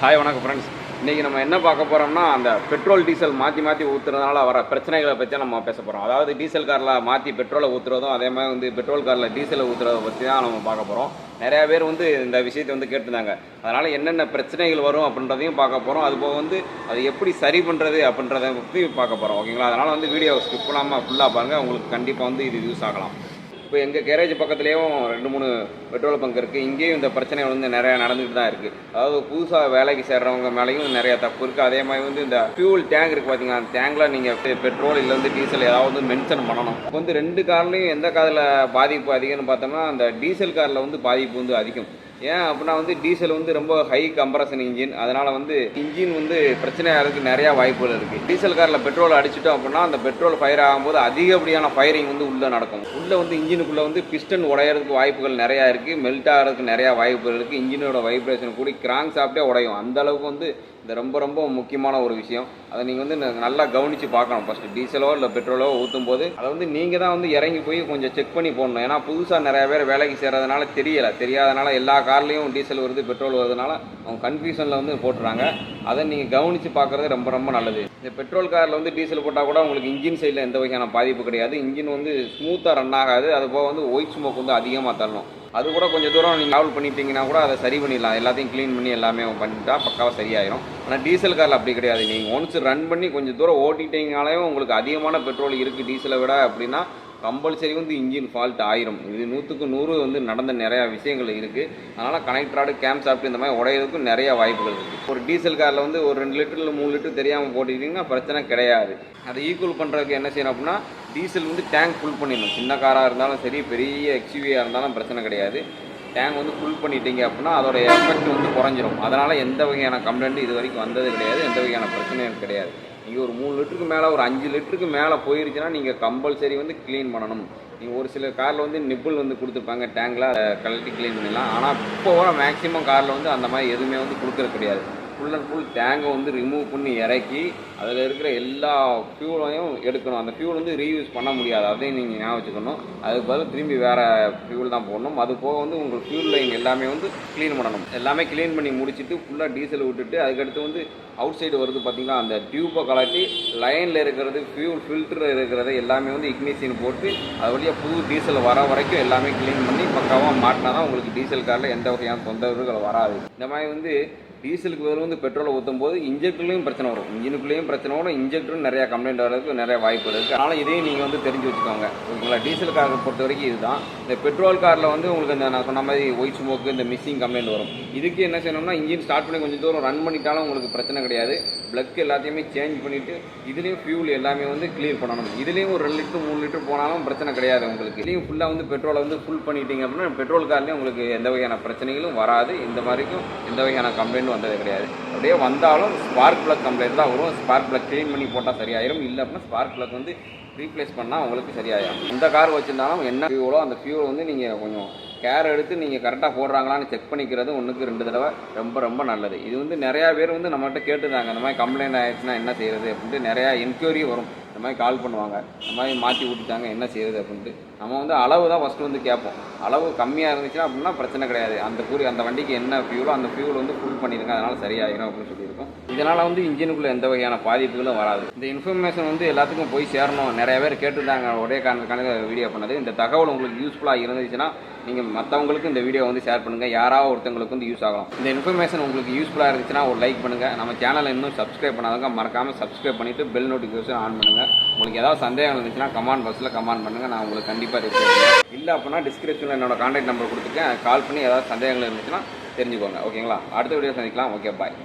Hi வணக்கம் friends இன்றைக்கி நம்ம என்ன பார்க்க போகிறோம்னா அந்த பெட்ரோல் டீசல் மாற்றி மாற்றி ஊற்றுறதுனால வர பிரச்சனைகளை பற்றி நம்ம பேச போகிறோம் அதாவது டீசல் காரில் மாற்றி பெட்ரோலை ஊற்றுறதும் அதே மாதிரி வந்து பெட்ரோல் காரில் டீசலை ஊற்றுறதை பற்றி தான் நம்ம பார்க்க போகிறோம் நிறையா பேர் வந்து இந்த விஷயத்தை வந்து கேட்டிருந்தாங்க. அதனால் என்னென்ன பிரச்சனைகள் வரும் அப்படின்றதையும் பார்க்க போகிறோம் அதுபோக வந்து அது எப்படி சரி பண்ணுறது அப்படின்றத பற்றி பார்க்க போகிறோம் ஓகேங்களா? அதனால் வந்து வீடியோ ஸ்கிப் பண்ணாமல் ஃபுல்லாக பாருங்கள் உங்களுக்கு கண்டிப்பாக வந்து இது யூஸ் ஆகலாம். இப்போ எங்கள் கேரேஜ் பக்கத்துலேயும் ரெண்டு மூணு பெட்ரோல் பங்க் இருக்குது இங்கேயும் இந்த பிரச்சனை வந்து நிறையா நடந்துகிட்டு தான் இருக்குது அதாவது புதுசாக வேலைக்கு சேர்றவங்க மேலேயும் நிறையா தப்பு இருக்குது அதே மாதிரி வந்து இந்த ஃபியூல் டேங்க் இருக்குது பார்த்தீங்கன்னா அந்த டேங்கில் நீங்கள் பெட்ரோல் இல்லை வந்து டீசல் ஏதாவது மென்ஷன் பண்ணணும். இப்போ வந்து ரெண்டு கார்லேயும் எந்த காரில் பாதிப்பு அதிகம்னு பார்த்தோம்னா அந்த டீசல் காரில் வந்து பாதிப்பு வந்து அதிகம். ஏன் அப்படின்னா வந்து டீசல் வந்து ரொம்ப ஹை கம்ப்ரஷன் இன்ஜின் அதனால் வந்து இன்ஜின் வந்து பிரச்சனையாகிறதுக்கு நிறையா வாய்ப்புகள் இருக்குது டீசல் காரில் பெட்ரோல் அடிச்சிட்டோம் அப்படின்னா அந்த பெட்ரோல் ஃபயர் ஆகும்போது அதிகப்படியான ஃபயரிங் வந்து உள்ளே நடக்கும். உள்ளே வந்து இன்ஜினுக்குள்ளே வந்து பிஸ்டன் உடையறதுக்கு வாய்ப்புகள் நிறையா இருக்குது மெல்ட் ஆகிறதுக்கு நிறையா வாய்ப்புகள் இருக்குது இன்ஜினோட வைப்ரேஷன் கூடி கிராங்க் சாப்பிட்டே உடையும். அந்த அளவுக்கு வந்து இது ரொம்ப ரொம்ப முக்கியமான ஒரு விஷயம். அதை நீங்கள் வந்து ந- நல்லா கவனித்து பார்க்கணும். ஃபஸ்ட்டு டீசலோ இல்லை பெட்ரோலோ ஊற்றும் போது அதை வந்து நீங்கள் தான் வந்து இறங்கி போய் கொஞ்சம் செக் பண்ணி போடணும். ஏன்னா புதுசாக நிறைய பேர் வேலைக்கு சேர்றதுனால தெரியலை. தெரியாதனால எல்லா கார்லேயும் டீசல் வருது பெட்ரோல் வருதுனால அவங்க கன்ஃபியூஷனில் வந்து போட்டுறாங்க. அதை நீங்கள் கவனித்து பார்க்குறது ரொம்ப ரொம்ப நல்லது. இந்த பெட்ரோல் காரில் வந்து டீசல் போட்டால் கூட உங்களுக்கு இன்ஜின் சைடில் எந்த வகையான பாதிப்பு கிடையாது. இன்ஜின் வந்து ஸ்மூத்தாக ரன் ஆகாது. அது போக வந்து ஒயிட் ஸ்மோக் வந்து அதிகமாக தள்ளணும் அது கூட கொஞ்சம் தூரம் நீங்கள் ட்ராவல் பண்ணிட்டீங்கன்னா கூட அதை சரி பண்ணிடலாம். எல்லாத்தையும் க்ளீன் பண்ணி எல்லாமே பண்ணிட்டா பக்காவாக சரியாயிரும். ஆனால் டீசல் காரில் அப்படி கிடையாது. நீங்கள் ஒன்ஸ் ரன் பண்ணி கொஞ்சம் தூரம் ஓட்டிட்டீங்கனாலே உங்களுக்கு அதிகமான பெட்ரோல் இருக்குது டீசலை விட அப்படின்னா கம்பல்சரி வந்து இன்ஜின் ஃபால்ட் ஆயிரும். இது நூற்றுக்கு நூறு வந்து நடந்த நிறையா விஷயங்கள் இருக்குது அதனால் கனெக்ட் கேம்ப் சாப்பிட்டு இந்த மாதிரி உடையிறதுக்கும் நிறைய வாய்ப்புகள் இருக்குது ஒரு டீசல் காரில் வந்து ஒரு ரெண்டு லிட்டர் இல்லை மூணு லிட்டர் தெரியாமல் போட்டுக்கிட்டிங்கன்னா பிரச்சனை கிடையாது. அதை ஈக்குவல் பண்ணுறதுக்கு என்ன செய்யணும் அப்படின்னா டீசல் வந்து டேங்க் ஃபுல் பண்ணிடணும். சின்ன காராக இருந்தாலும் சரி பெரிய எக்ஸ்யூவியாக இருந்தாலும் பிரச்சனை கிடையாது. டேங்க் வந்து ஃபுல் பண்ணிட்டீங்க அப்படின்னா அதோட எஃபெக்ட் வந்து குறைஞ்சிரும். அதனால் எந்த வகையான கம்ப்ளைண்ட் இது வரைக்கும் வந்தது கிடையாது. எந்த வகையான பிரச்சனையும் கிடையாது. நீங்கள் ஒரு மூணு லிட்டருக்கு மேலே ஒரு அஞ்சு லிட்டருக்கு மேலே போயிருச்சுன்னா நீங்கள் கம்பல்சரி வந்து க்ளீன் பண்ணணும். நீங்கள் ஒரு சில காரில் வந்து நிப்பிள் வந்து கொடுத்துருப்பாங்க டேங்கில் கழட்டி க்ளீன் பண்ணிடலாம். ஆனால் இப்போ வர மேக்ஸிமம் காரில் வந்து அந்த மாதிரி எதுவுமே வந்து கொடுக்கறது கிடையாது. ஃபுல் அண்ட் ஃபுல் டேங்கை வந்து ரிமூவ் பண்ணி இறக்கி அதில் இருக்கிற எல்லா ஃபியூலையும் எடுக்கணும். அந்த ஃபியூல் வந்து ரீயூஸ் பண்ண முடியாது. அதையும் நீங்கள் ஞாபகம் வச்சுக்கணும். அதுக்கு பதில் திரும்பி வேறு ஃபியூல் தான் போடணும். அது போக வந்து உங்கள் ஃபியூல் லைன் எல்லாமே வந்து க்ளீன் பண்ணணும். எல்லாமே க்ளீன் பண்ணி முடிச்சுட்டு ஃபுல்லாக டீசல் விட்டுட்டு அதுக்கடுத்து வந்து அவுட் சைடு வருது பார்த்திங்கன்னா அந்த டியூப்பை கலாட்டி லைனில் இருக்கிறது ஃபியூல் ஃபில்டர் இருக்கிறது எல்லாமே வந்து இக்னிஷியன் போட்டு அது வழியாக புது டீசல் வர வரைக்கும் எல்லாமே க்ளீன் பண்ணி பக்காவாக மாட்டினா தான் உங்களுக்கு டீசல் காரில் எந்த வகையான தொந்தரவுகள் வராது. இந்த மாதிரி வந்து டீசலுக்கு பதில் வந்து பெட்ரோலை ஊற்றும் போது இன்ஜெக்டர்லேயும் பிரச்சனை வரும். இன்ஜினுக்குள்ளேயும் பிரச்சனை வரும் இன்ஜெக்டரும் நிறைய கம்ப்ளைண்ட் வர்றதுக்கு நிறைய வாய்ப்பு இருக்குது அதனால் இதையும் நீங்கள் வந்து தெரிஞ்சு வச்சுக்கோங்க. உங்களை டீசல் காரை பொறுத்த வரைக்கும் இதுதான். இந்த பெட்ரோல் காரில் வந்து உங்களுக்கு இந்த நான் சொன்ன மாதிரி ஒயிட் ஸ்மோக்கு இந்த மிஸ்ஸிங் கம்ப்ளைண்ட் வரும். இதுக்கு என்ன செய்யணும்னா இன்ஜின் ஸ்டார்ட் பண்ணி கொஞ்சம் தூரம் ரன் பண்ணிட்டாலும் உங்களுக்கு பிரச்சனை கிடையாது. பிளக் எல்லாத்தையுமே சேஞ்ச் பண்ணிவிட்டு இதுலேயும் ஃபியூல் எல்லாமே வந்து கிளியர் பண்ணணும். இதுலேயும் ஒரு ரெண்டு லிட்டர் மூணு லிட்டர் போனாலும் பிரச்சனை கிடையாது உங்களுக்கு. இதுலேயும் ஃபுல்லாக வந்து பெட்ரோலை வந்து ஃபுல் பண்ணிட்டீங்க அப்படின்னா பெட்ரோல் கார்லேயும் உங்களுக்கு எந்த வகையான பிரச்சனைகளும் வராது. இந்த மாதிரிக்கும் எந்த வகையான கம்ப்ளைண்ட்டும் வந்தது கிடையாது. அப்படியே வந்தாலும் ஸ்பார்க் பிளக் கம்ப்ளைண்ட் தான் வரும். ஸ்பார்க் பிளக் க்ளீன் பண்ணி போட்டால் சரியாயிரும். இல்லை அப்படின்னா ஸ்பார்க் பிளக் வந்து ரீப்ளேஸ் பண்ணால் உங்களுக்கு சரியாயிரும். எந்த கார் வச்சுருந்தாலும் என்ன ஃபியூலோ அந்த ஃபியூல் வந்து நீங்கள் கொஞ்சம் கேர் எடுத்து நீங்கள் கரெக்டாக போடுறாங்களான்னு செக் பண்ணிக்கிறது ஒன்றுக்கு ரெண்டு தடவை ரொம்ப ரொம்ப நல்லது. இது வந்து நிறையா பேர் வந்து நம்மகிட்ட கேட்டுருந்தாங்க இந்த மாதிரி கம்ப்ளைண்ட் ஆயிடுச்சுன்னா என்ன செய்கிறது அப்படின்ட்டு நிறையா என்கொயரி வரும். இந்த மாதிரி கால் பண்ணுவாங்க. இந்த மாதிரி மாற்றி விட்டுட்டாங்க என்ன செய்யறது அப்படின்ட்டு. நம்ம வந்து அளவு தான் ஃபஸ்ட்டு வந்து கேட்போம். அளவு கம்மியாக இருந்துச்சுன்னா அப்படின்னா பிரச்சனை கிடையாது. அந்த கூறி அந்த வண்டிக்கு என்ன ஃபியூலோ அந்த ஃபியூல் வந்து ஃபுல் பண்ணிடுங்க அதனால் சரியாயிடும் அப்படின்னு சொல்லியிருக்கோம். இதனால் வந்து இன்ஜினுக்குள்ளே எந்த வகையான பாதிப்புகளும் வராது. இந்த இன்ஃபர்மேஷன் வந்து எல்லாத்துக்கும் போய் சேரணும். நிறைய பேர் கேட்டுருந்தாங்க ஒரே காரணத்துக்கான வீடியோ பண்ணது. இந்த தகவல் உங்களுக்கு யூஸ்ஃபுல்லாக இருந்துச்சுன்னா நீங்கள் மற்றவங்களுக்கு இந்த வீடியோ வந்து ஷேர் பண்ணுங்கள் யாராவது ஒருத்தவங்களுக்கு வந்து யூஸ் ஆகலாம். இந்த இன்ஃபர்மேஷன் உங்களுக்கு யூஸ்ஃபுல்லாக இருந்துச்சுன்னா ஒரு லைக் பண்ணுங்கள் நம்ம சேனலை இன்னும் சப்ஸ்கிரைப் பண்ணாதவங்க மறக்காமல் சப்ஸ்கிரைப் பண்ணிவிட்டு பெல் நோட்டிஃபிகேஷன் ஆன் பண்ணுங்கள் உங்களுக்கு ஏதாவது சந்தேகம் இருந்துச்சுன்னா கமெண்ட் பாக்ஸில் கமெண்ட் பண்ணுங்கள் நான் உங்களுக்கு கண்டிப்பாக ரிப்ளை பண்ணுறேன் இல்லை அப்படின்னா டிஸ்கிரிப்ஷனில் என்னோட கான்டாக்ட் நம்பர் கொடுத்துருக்கேன் கால் பண்ணி ஏதாவது சந்தேகங்கள் இருந்துச்சுன்னா தெரிஞ்சுக்கோங்க. ஓகேங்களா அடுத்த வீடியோ சந்திக்கலாம். Okay bye